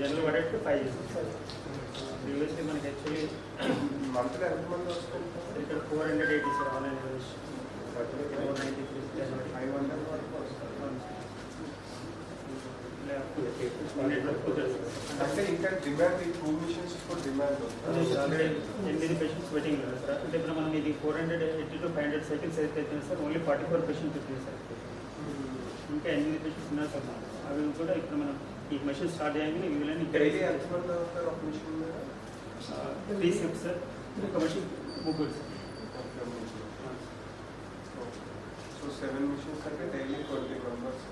General వాడెడ్ five previously మనకి actually monthly ఎంతమంది వస్తుంటారు ఇక్కడ four hundred eighty sir online four ninety three five hundred వరకు అంటే ఇంకా డిమాండ్ ఈ టూ మిషన్స్ డిమాండ్ ఎనిమిది పేషెంట్స్ వెయిటింగ్ ఉన్నారు సార్ అంటే ఇప్పుడు మనం ఇది four hundred eighty to five hundred cycles అయితే అవుతుంది sir only forty four patients వచ్చింది సార్ ఇంకా ఎనిమిది పేషెంట్స్ ఉన్నారు సార్ అవి కూడా ఇప్పుడు మనం ఈ మెషిన్ స్టార్ట్ చేయగానే వీళ్ళని డైలీ ఎంతమంది అవుతారు ఒక మిషన్ మీద త్రీ షిఫ్ట్స్ సార్ ఒక మెషిన్ ముగ్గురు సార్ సో సెవెన్ మిషన్స్ అంటే daily twenty members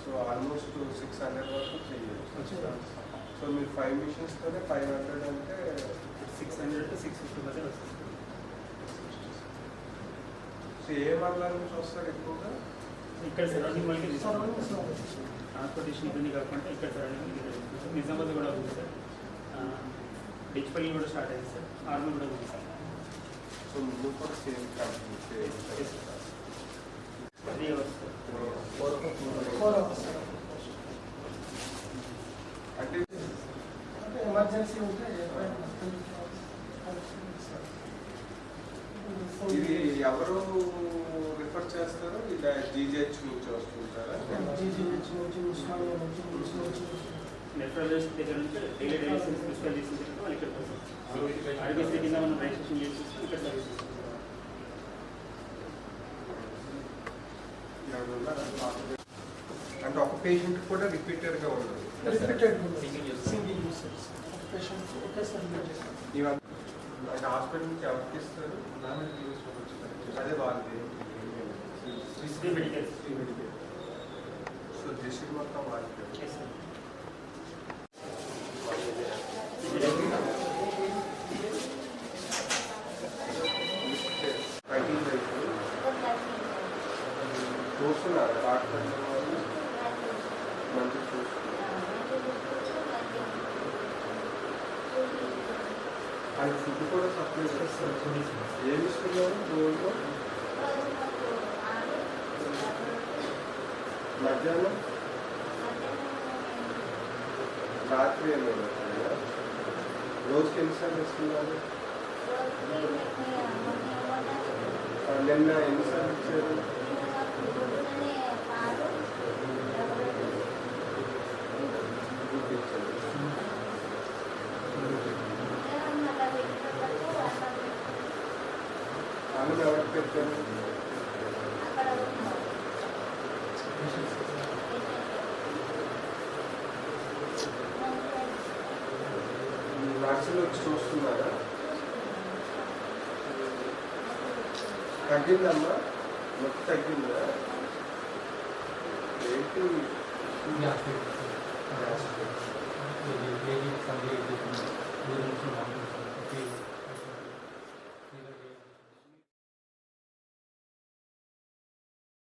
so almost six hundred వరకు చేయొచ్చు సో మీరు ఫైవ్ మిషన్స్తోనే ఫైవ్ హండ్రెడ్ అంటే six hundred to six fifty మధ్య వస్తుంది సో ఏ మండలం నుంచి వస్తారు ఎక్కువగా ఇక్కడ సరౌండింగ్ వాళ్ళకి. ట్రాన్స్పోర్టేషన్ ఇబ్బంది కాకుండా ఇక్కడ సరౌండింగ్ నిజామాబాద్ కూడా ఉంది సార్. డిచ్పల్లి కూడా స్టార్ట్ అయింది సార్. ఆర్మీ కూడా ఉంది సార్. సో ముందు కూడా సేమ్ త్రీ అవర్స్ అంటే ఎమర్జెన్సీ ఉంటే ఇది ఎవరు రిఫర్ చేస్తారు? ఇలా జీజేహెచ్ నుంచి వస్తుంటారా జీజీహెచ్ నుంచి ఉస్మానియా నుంచి నుంచి నుంచి నెఫ్రాలజిస్ట్ దగ్గర నుంచి డైలీ డైలిసిస్ ప్రిస్క్రైబ్ చేసిన తర్వాత వాళ్ళు ఇక్కడికి వస్తారు ఆర్బీసీ కింద మనం రిజిస్ట్రేషన్ చేసి ఇక్కడ సర్వీస్ ఇస్తాం ఎవరు ఉన్నారా? అంటే ఒక పేషెంట్ కూడా రిపీటెడ్ గా ఉండదు రిపీటెడ్ సింగిల్ యూసెస్ పేషెంట్ ఒకేసారి యూజ్ చేస్తాం ఇవన్నీ అంటే హాస్పిటల్ నుంచి ఎవరికి ఇస్తారు అదే వాళ్ళది శ్రీ మెడికల్స్ సో డిస్ట్రిక్ట్ మొత్తం వాళ్ళకి ఎస్ సార్ కటింగ్ చూస్తున్నారు డాక్టర్ వాళ్ళు మంచి చూస్తున్నారు అది ఫుడ్ కూడా సప్లై చేస్తారు ఏమి ఇస్తున్నారు రోజులో మధ్యాహ్నం రాత్రి ఏమైనా వస్తుందా? రోజుకి ఎన్నిసార్లు ఇస్తున్నారు ఆ, నిన్న ఎన్నిసార్లు ఇచ్చారు గుడ్డు ఇచ్చారు అన్నం ఎవరికి పెట్టారు నర్సులు వచ్చి చూస్తున్నారా తగ్గిందమ్మా నొప్పి తగ్గిందా ఏంటి Gracias.